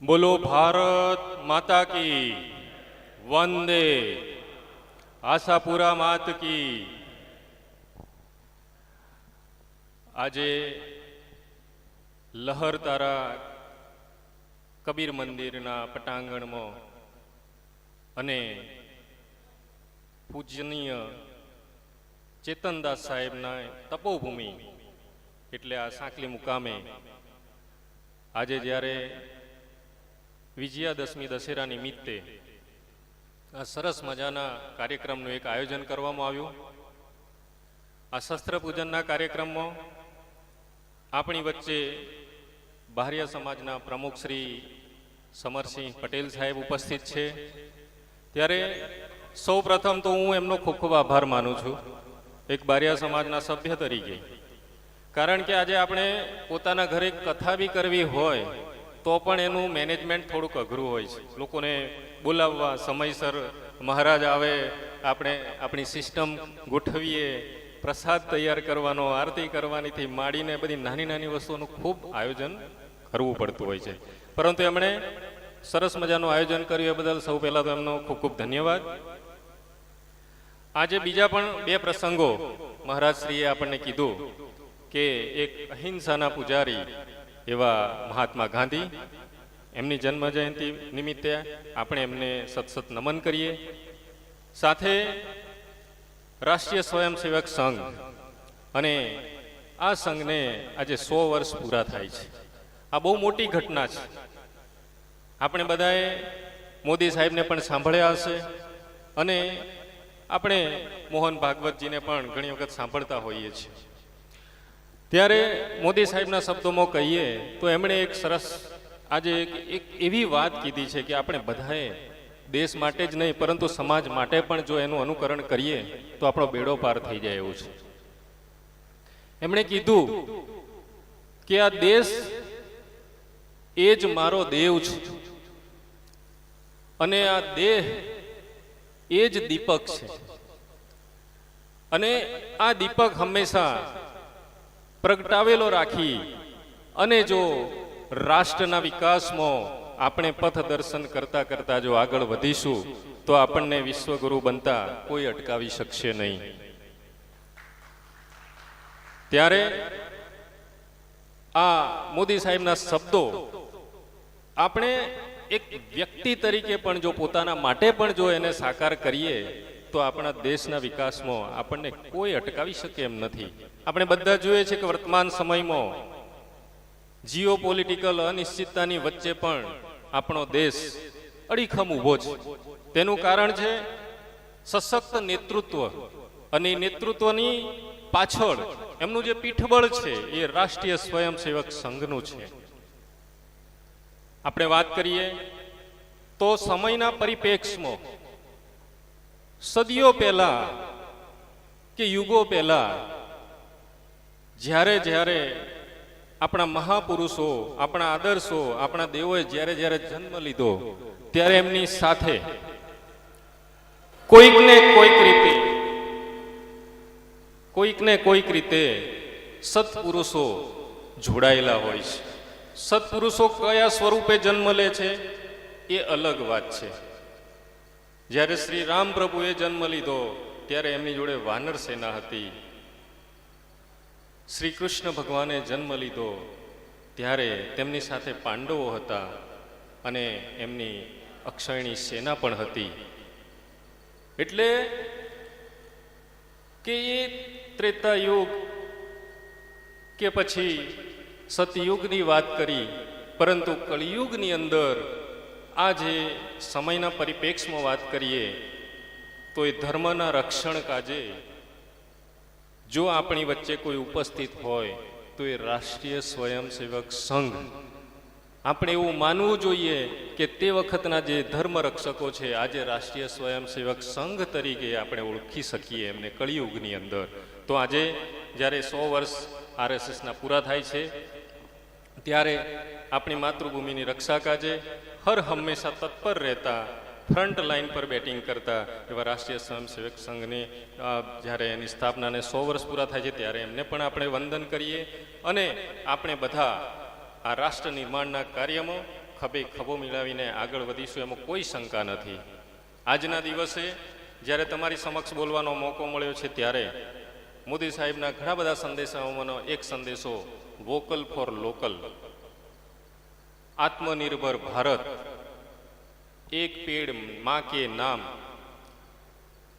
બોલો ભારત માતા કી, વંદે. આશાપુરા માત કી. આજે લહર તારા કબીર મંદિરના પટાંગણમાં અને પૂજનીય ચેતનદાસ સાહેબના તપોભૂમિ, એટલે આ સાંકલી મુકામે આજે જ્યારે વિજયાદશમી દશેરા નિમિત્તે આ સરસ મજાના કાર્યક્રમનું એક આયોજન કરવામાં આવ્યું. આ શસ્ત્ર પૂજનના કાર્યક્રમમાં આપણી વચ્ચે બાહ્ય સમાજના પ્રમુખ શ્રી સમરસિંહ પટેલ સાહેબ ઉપસ્થિત છે. ત્યારે સૌ પ્રથમ તો હું એમનો ખૂબ ખૂબ આભાર માનું છું, એક બારિયા સમાજના સભ્ય તરીકે. કારણ કે આજે આપણે પોતાના ઘરે કથા બી કરવી હોય તો પણ એનું મેનેજમેન્ટ થોડુંક અઘરું હોય છે. લોકોને બોલાવવા સમયસર મહારાજ આવે, આપણે આપણી સિસ્ટમ ગોઠવીએ, પ્રસાદ તૈયાર કરવાનો, આરતી કરવાનીથી માંડીને બધી નાની નાની વસ્તુઓનું ખૂબ આયોજન કરવું પડતું હોય છે. પરંતુ એમણે સરસ મજાનું આયોજન કર્યું એ બદલ સૌ પહેલાં તો એમનો ખૂબ ખૂબ ધન્યવાદ. આજે બીજા પણ બે પ્રસંગો મહારાજશ્રીએ આપણને કીધું કે એક અહિંસાના પૂજારી એવા મહાત્મા ગાંધી, એમની જન્મ જયંતિ નિમિત્તે આપણે એમને સતસત નમન કરીએ. સાથે રાષ્ટ્રીય સ્વયંસેવક સંઘ અને આ સંઘને આજે સો વર્ષ પૂરા થાય છે. આ બહુ મોટી ઘટના છે. આપણે બધાએ મોદી સાહેબને પણ સાંભળ્યા હશે અને આપણે મોહન ભાગવતજીને પણ ઘણી વખત સાંભળતા હોઈએ છીએ. ત્યારે મોદી સાહેબના શબ્દોમાં કહીએ તો એમણે એક સરસ આજે એક એવી વાત કીધી છે કે આપણે બધાએ દેશ માટે જ નહીં, પરંતુ સમાજ માટે પણ જો એનું અનુકરણ કરીએ તો આપણો બેડો પાર થઈ જાય એવું છે. એમણે કીધું કે આ દેશ એ જ મારો દેવ છે અને આ દેહ એ જ દીપક છે. અને આ દીપક હંમેશા પ્રગટાવેલો રાખી અને જો રાષ્ટ્રના વિકાસમાં આપણે પથ દર્શન કરતા કરતા જો આગળ વધીશું, તો આપણને વિશ્વગુરુ બનતા કોઈ અટકાવી શકશે નહીં. ત્યારે આ મોદી સાહેબના શબ્દો આપણે એક વ્યક્તિ તરીકે પણ જો પોતાના માટે પણ જો એને સાકાર કરીએ તો આપણા દેશના વિકાસમાં આપણને કોઈ અટકાવી શકે એમ નથી. આપણે બધા જોઈએ છે કે વર્તમાન સમયમાં જીઓ પોલિટિકલ અનિશ્ચિતતાની વચ્ચે પણ આપણો દેશ અડીખમ ઊભો છે. તેનું કારણ છે સશક્ત નેતૃત્વ અને નેતૃત્વની પાછળ એમનું જે પીઠબળ છે એ રાષ્ટ્રીય સ્વયંસેવક સંઘનું છે. આપણે વાત કરીએ તો સમયના પરિપ્રેક્ષમાં સદીઓ પહેલા કે યુગો પહેલા જ્યારે જ્યારે આપણા મહાપુરુષો, આપણા આદર્શો, આપણા દેવોએ જ્યારે જ્યારે જન્મ લીધો, ત્યારે એમની સાથે કોઈકને કોઈક રીતે, કોઈકને કોઈક રીતે સત્પુરુષો જોડાયેલા હોય છે. સત્પુરુષો કયા સ્વરૂપે જન્મ લે છે? એ અલગ વાત છે. જ્યારે શ્રી રામ પ્રભુએ જન્મ લીધો, ત્યારે એમની જોડે વાનર સેના હતી. શ્રી કૃષ્ણ ભગવાને જન્મ લીધો, ત્યારે તેમની સાથે પાંડવો હતા અને એમની અક્ષયણી સેના પણ હતી. એટલે કે એ ત્રેતા યુગ કે પછી સતયુગની વાત કરી, પરંતુ કળિયુગની અંદર આ જે સમયના પરિપ્રેક્ષમાં વાત કરીએ, તો એ ધર્મના રક્ષણ કાજે જો આપણી વચ્ચે કોઈ ઉપસ્થિત હોય, તો એ રાષ્ટ્રીય સ્વયંસેવક સંઘ. આપણે એવું માનવું જોઈએ કે તે વખતના જે ધર્મ રક્ષકો છે, આજે રાષ્ટ્રીય સ્વયંસેવક સંઘ તરીકે આપણે ઓળખી શકીએ એમને કળિયુગની અંદર. તો આજે જ્યારે સો વર્ષ આરએસએસના પૂરા થાય છે, ત્યારે આપણી માતૃભૂમિની રક્ષા કાજે હર હંમેશા તત્પર રહેતા, ફ્રન્ટ લાઇન પર બેટિંગ કરતા એવા રાષ્ટ્રીય સ્વયંસેવક સંઘની જ્યારે એની સ્થાપનાને સો વર્ષ પૂરા થાય છે ત્યારે એમને પણ આપણે વંદન કરીએ અને આપણે બધા આ રાષ્ટ્ર નિર્માણના કાર્યમાં ખભે ખભો મિલાવીને આગળ વધીશું, એમાં કોઈ શંકા નથી. આજના દિવસે જ્યારે તમારી સમક્ષ બોલવાનો મોકો મળ્યો છે ત્યારે મોદી સાહેબના ઘણા બધા સંદેશાઓમાંનો એક સંદેશો, વોકલ ફોર લોકલ. આત્મનિર્ભર ભારત. એક પેડમાં કે નામ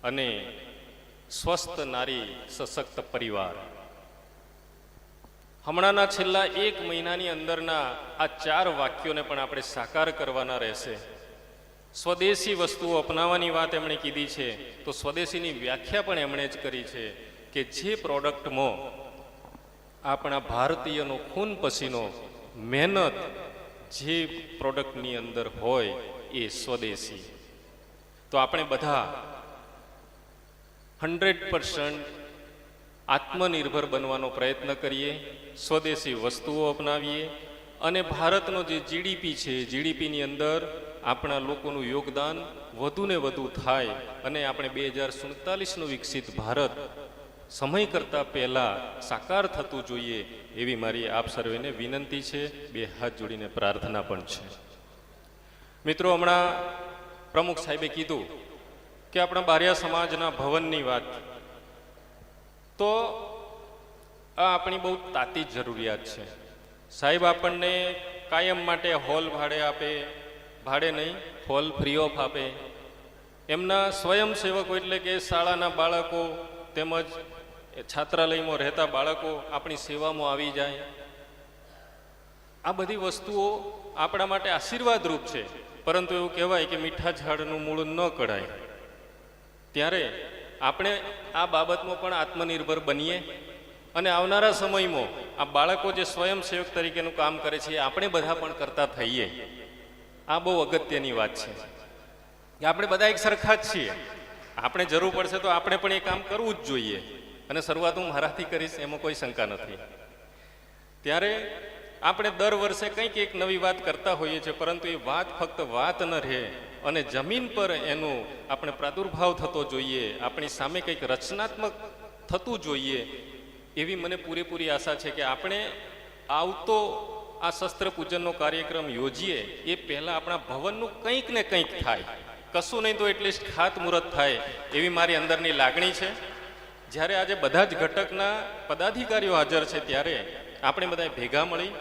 અને સ્વસ્થ નારી સશક્ત પરિવાર. હમણાંના છેલ્લા એક મહિનાની અંદરના આ ચાર વાક્યોને પણ આપણે સાકાર કરવાના રહેશે. સ્વદેશી વસ્તુઓ અપનાવવાની વાત એમણે કીધી છે. તો સ્વદેશીની વ્યાખ્યા પણ એમણે જ કરી છે કે જે પ્રોડક્ટમાં આપણા ભારતીયનો ખૂન પસીનો, મહેનત જે પ્રોડક્ટની અંદર હોય એ સ્વદેશી. તો આપણે બધા હંડ્રેડ પર્સન્ટ આત્મનિર્ભર બનવાનો પ્રયત્ન કરીએ, સ્વદેશી વસ્તુઓ અપનાવીએ અને ભારતનો જે જીડીપી છે જીડીપીની અંદર આપણા લોકોનું યોગદાન વધુને વધુ થાય અને આપણે બે હજાર સુડતાલીસનું વિકસિત ભારત સમય કરતાં પહેલાં સાકાર થતું જોઈએ એવી મારી આપ સર્વેને વિનંતી છે. બે હાથ જોડીને પ્રાર્થના પણ છે. મિત્રો, હમણાં પ્રમુખ સાહેબે કીધું કે આપણા બારિયા સમાજના ભવનની વાત. તો આ આપણી બહુ તાતી જરૂરિયાત છે. સાહેબ, આપણને કાયમ માટે હોલ ભાડે આપે, ભાડે નહીં, હોલ ફ્રી ઓફ આપે. એમના સ્વયંસેવકો એટલે કે શાળાના બાળકો તેમજ છાત્રાલયમાં રહેતા બાળકો આપણી સેવામાં આવી જાય. આ બધી વસ્તુઓ આપણા માટે આશીર્વાદરૂપ છે. પરંતુ એવું કહેવાય કે મીઠા ઝાડનું મૂળ ન કઢાય ત્યારે આપણે આ બાબતમાં પણ આત્મનિર્ભર બનીએ અને આવનારા સમયમાં આ બાળકો જે સ્વયંસેવક તરીકેનું કામ કરે છે આપણે બધા પણ કરતા થઈએ. આ બહુ અગત્યની વાત છે. કે આપણે બધા એક સરખા જ છીએ. આપણે જરૂર પડશે તો આપણે પણ એ કામ કરવું જ જોઈએ. અને શરૂઆત હું મારાથી કરીશ, એમાં કોઈ શંકા નથી. ત્યારે આપણે દર વર્ષે કંઈક એક નવી વાત કરતા હોઈએ છીએ, પરંતુ એ વાત ફક્ત વાત ન રહે, અને જમીન પર એનો આપણે પ્રાદુર્ભાવ થતો જોઈએ, આપણી સામે કંઈક રચનાત્મક થતું જોઈએ, એવી મને પૂરેપૂરી આશા છે કે આપણે આવતો આ શસ્ત્ર પૂજનનો કાર્યક્રમ યોજીએ, એ પહેલાં આપણા ભવનનું કંઈક ને કંઈક થાય. કશું નહીં તો એટલીસ્ટ ખાતમુહૂર્ત થાય, એવી મારી અંદરની લાગણી છે. જ્યારે આજે બધા જ ઘટકના પદાધિકારીઓ હાજર છે ત્યારે આપણે બધા ભેગા મળી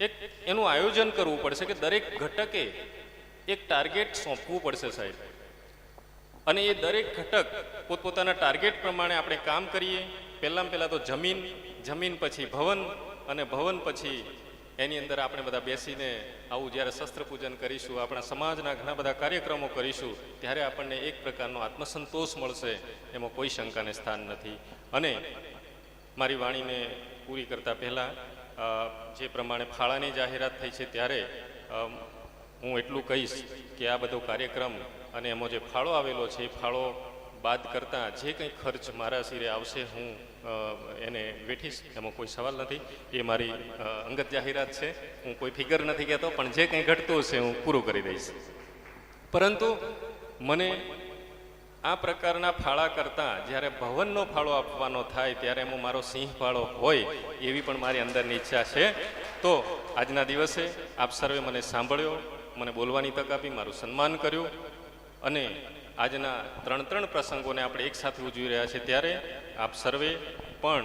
એક એનું આયોજન કરવું પડશે કે દરેક ઘટકે એક ટાર્ગેટ સોંપવું પડશે સાહેબ. અને એ દરેક ઘટક પોતપોતાના ટાર્ગેટ પ્રમાણે આપણે કામ કરીએ. પહેલાં પહેલાં તો જમીન જમીન પછી ભવન અને ભવન પછી એની અંદર આપણે બધા બેસીને આવું જ્યારે શસ્ત્ર પૂજન કરીશું, આપણા સમાજના ઘણા બધા કાર્યક્રમો કરીશું, ત્યારે આપણને એક પ્રકારનો આત્મસંતોષ મળશે, એમાં કોઈ શંકાને સ્થાન નથી. અને મારી વાણીને પૂરી કરતા પહેલાં જે પ્રમાણે ફાળાની જાહેરાત થઈ છે ત્યારે હું એટલું કહીશ કે આ બધો કાર્યક્રમ અને એમાં જે ફાળો આવેલો છે, એ ફાળો બાદ કરતાં જે કંઈ ખર્ચ મારા શિરે આવશે, હું એને વેઠીશ. એમાં કોઈ સવાલ નથી. એ મારી અંગત જાહેરાત છે. હું કોઈ ફિગર નથી કહેતો, પણ જે કંઈ ઘટતું હશે હું પૂરું કરી દઈશ. પરંતુ મને આ પ્રકારના ફાળા કરતાં જ્યારે ભવનનો ફાળો આપવાનો થાય, ત્યારે એમાં મારો સિંહ ફાળો હોય, એવી પણ મારી અંદરની ઈચ્છા છે. તો આજના દિવસે આપ સર્વે મને સાંભળ્યો, મને બોલવાની તક આપી, મારું સન્માન કર્યું. અને આજના ત્રણ ત્રણ પ્રસંગોને આપણે એકસાથે ઉજવી રહ્યા છીએ. ત્યારે આપ સર્વે પણ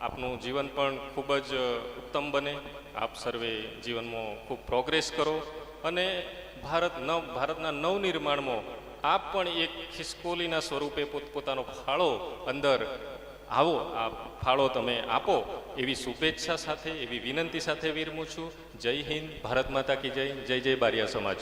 આપનું જીવન પણ ખૂબ જ ઉત્તમ બને. આપ સર્વે જીવનમાં ખૂબ પ્રોગ્રેસ કરો અને ભારત નવ ભારતના નવનિર્માણમાં આપ પણ એક ખિસકોલીના સ્વરૂપે પોતપોતાનો ફાળો અંદર આવો. આ ફાળો તમે આપો. એવી શુભેચ્છા સાથે, એવી વિનંતી સાથે વિરમું છું. જય હિન્દ, ભારત માતા કી જય. જય જય બારિયા સમાજ.